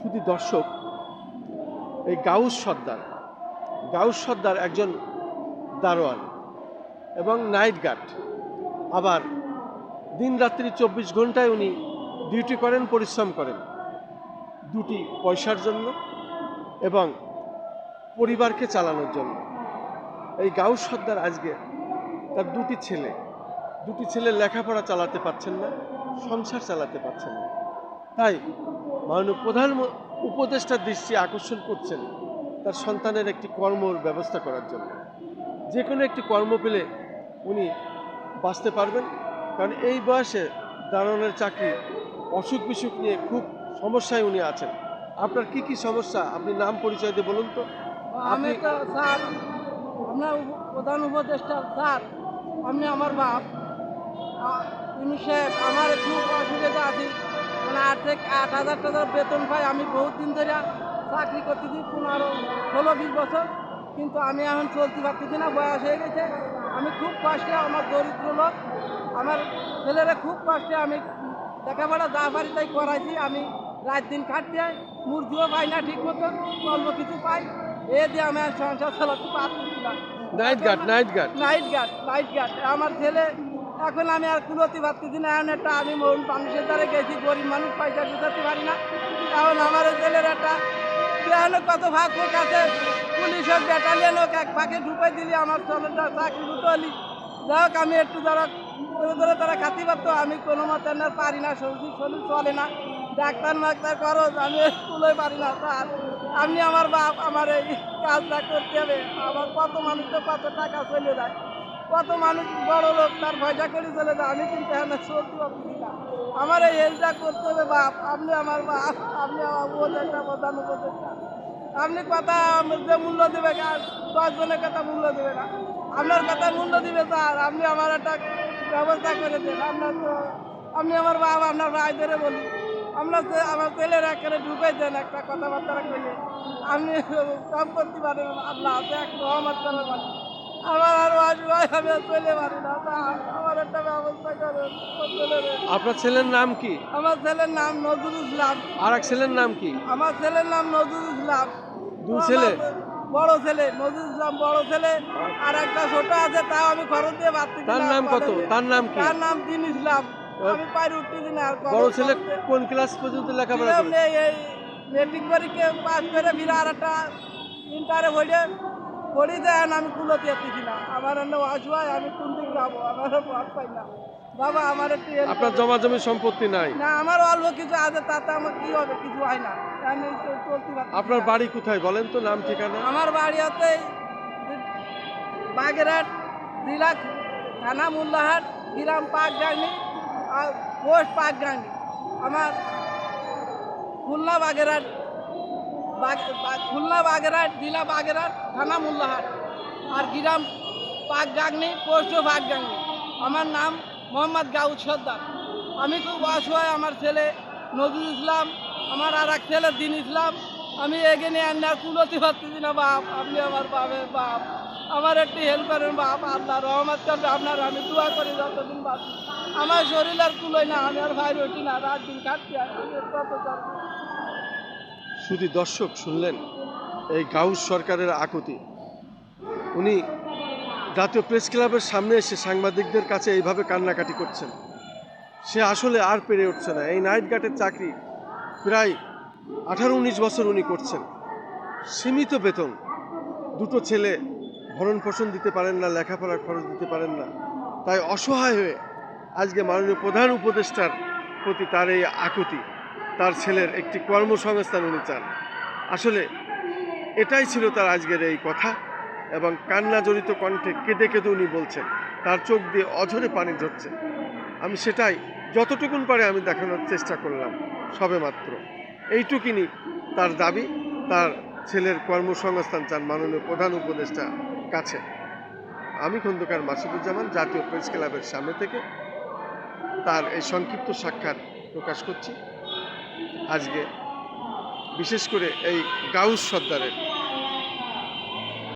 শুধু দর্শক, এই গাউস সর্দার গাউস সর্দার একজন দারোয়ান এবং নাইট গার্ড। আবার দিন রাত্রি চব্বিশ ঘন্টায় উনি ডিউটি করেন, পরিশ্রম করেন। দুটি পয়সার জন্য এবং পরিবারকে চালানোর জন্য। এই গাউস সর্দার আজকে তার দুটি ছেলে দুটি ছেলে লেখাপড়া চালাতে পারছেন না, সংসার চালাতে পারছেন না। তাই মাননীয় প্রধান উপদেষ্টার দৃষ্টি আকর্ষণ করছেন তার সন্তানের একটি কর্মর ব্যবস্থা করার জন্য। যে কোনো একটি কর্ম পেলে উনি বাঁচতে পারবেন কারণ এই বয়সে দারোয়ানের চাকরি অসুখ বিসুখ নিয়ে খুব সমস্যায় উনি আছেন। আপনার কি কি সমস্যা? আপনি নাম পরিচয় দিয়ে বলুন তো। আমি তো স্যার আপনার প্রধান উপদেষ্টা স্যার আপনি আমার বাপ। আমার খুব অসুবিধা আছে। মানে আট থেকে আট হাজার টাকার বেতন পাই। আমি বহুত দিন ধরে চাকরি করতেছি পনেরো ষোলো বিশ বছর। কিন্তু আমি এখন চলতে পারতেছি না বয়স হয়ে গেছে। আমি খুব কষ্টে আমার দরিদ্র লোক আমার ছেলেরা খুব কষ্টে আমি লেখাপড়া যা পারি তাই করাইছি। আমি রাত দিন খাটতে মুরগিও পাই না ঠিক মতন অল্প কিছু পাই। এ দিয়ে আমি সংসার চালাতে পারতেছি না। Night guard night guard night guard night guard আমার ছেলে এখন আমি আর কুলোতে পারতেছি না, এখন একটা আমি মানুষের দ্বারা গেছি, গরিব মানুষ, পয়সা গুছাতে পারি না। কারণ আমার ছেলের একটা কেন কত ভাগ হোক আছে, পুলিশ হোক, ব্যাটালিয়ান হোক, এক ফাঁকে ঢুকে দিলি, আমার ছেলেটা চাকরি হলি যাই আমি একটু ধরো, ধরে ধরে তারা খাতি পারতো আমি কোনো মতে না পারি না, সবজি শরীর চলে না। ডাক্তার, মাক্তার করো, আমি স্কুলে পারি না, স্যার। আপনি আমার বাপ, আমার এই কাজটা করতে হবে। আমার কত মানুষ তো কত টাকা চলে যায়। কত মানুষ বড় লোক, তার পয়সা করে চলে যায়। আমি কিন্তু এখানে চলতে পারছি না আমার এই হেলটা করতে হবে বাপ। আপনি আমার বাপ আপনি আমার উপদেষ্টা, প্রধান উপদেষ্টা। আপনি কথা যে মূল্য দেবে, আর দশ জনের কথা মূল্য দেবে না। আপনার কথা মূল্য দিবে স্যার। আপনি আমার একটা ব্যবস্থা করে দেন। আপনার তো আপনি আমার বাবা আপনার ভাই ধরে বলি। আমরা আমার ছেলের একেবারে ঢুকে দেন একটা কথাবার্তা কইলে আপনি পারেন আল্লাহ হাতে এক রহমত করে আমার আর ভাই আমি চলে পারি না। আমার একটা ব্যবস্থা করেন আপনার ছেলের নাম কি? আমার ছেলের নাম নজরুল ইসলাম। আর এক ছেলের নাম কি? আমার ছেলের নাম নজরুল ইসলাম। দু ছেলে? বড় ছেলে নজরুল ইসলাম বড় ছেলে আর একটা ছোট আছে তাও আমি খরচ দিয়ে পারতেছি তার নাম কত? তার নাম কি? তার নাম দিন ইসলাম। আমি পাই উঠতে না আর বড় ছেলে কোন ক্লাস পর্যন্ত লেখাপড়া করে? এই মেট্রিক পরীক্ষা পাস করে ফিরে আর একটা ইন্টারে পড়ে। পড়ি দেন আমি কুলোতে যাচ্ছি না। আমার অন্য অসহায় আমি কোন দিক যাব? আমার পথ পাই না। বাবা আমার একটু আপনার। জমা জমি সম্পত্তি নাই। না আমার অল্প কিছু আছে তাতে আমার কি হবে? কিছু হয় না। আপনার বাড়ি কোথায় বলেন তো নাম ঠিকানা? আমার বাড়ি হচ্ছে বাগেরহাট জেলা থানা মোল্লাহাট গ্রাম পাকডাঙ্গি আর পোস্ট পাকডাঙ্গি আমার খুলনা বাগেরহাট বাগ- বাগ- খুলনা বাগেরহাট, জেলা বাগেরহাট, থানা মোল্লাহাট। আর গ্রাম পাকডাঙ্গি পোস্ট পাকডাঙ্গি আমার নাম মোহাম্মদ গাউদ সর্দার। আমি খুব অসহায়, আমার ছেলে নজরুল ইসলাম, আমার আর এক ছেলে দিন ইসলাম। আমি এখানে আর কুলোতে পারতেছি না, বাপ। আপনি আমার বাপের বাপ। আমার একটি হেল্প করেন, বাপ। আল্লাহ রহমত করবে আপনার, আমি দোয়া করি যতদিন বাঁচি। আমার শরীর আর কুলোয় না, আমি আর ভাই রটি না। রাত দিন কাটতে আর শুধু দর্শক শুনলেন এই গাউস সরকারের আকুতি। উনি জাতীয় প্রেস ক্লাবের সামনে এসে সাংবাদিকদের কাছে এইভাবে কান্নাকাটি করছেন। সে আসলে আর পেরে উঠছে না। এই নাইট গার্ডের চাকরি প্রায় আঠারো উনিশ বছর উনি করছেন। সীমিত বেতন। দুটো ছেলে ভরণ পোষণ দিতে পারেন না, লেখাপড়ার খরচ দিতে পারেন না। তাই অসহায় হয়ে আজকে মাননীয় প্রধান উপদেষ্টার প্রতি তার এই আকুতি। তার ছেলের একটি কর্মসংস্থান উনি চান। আসলে এটাই ছিল তার আজকের এই কথা এবং কান্না জড়িত কণ্ঠে কেঁদে কেঁদে উনি বলছেন, তার চোখ দিয়ে অঝরে পানি ঝরছে। আমি সেটাই যতটুকুন পারে আমি দেখানোর চেষ্টা করলাম সবে মাত্র এইটুকুনি তার দাবি, তার ছেলের কর্মসংস্থান চান মাননীয় প্রধান উপদেষ্টা কাছে। আমি খন্দকার মাসুদুজ্জামান, জাতীয় প্রেস ক্লাবের সামনে থেকে তার এই সংক্ষিপ্ত সাক্ষাৎ প্রকাশ করছি। আজকে। বিশেষ করে এই গাউস সর্দারের।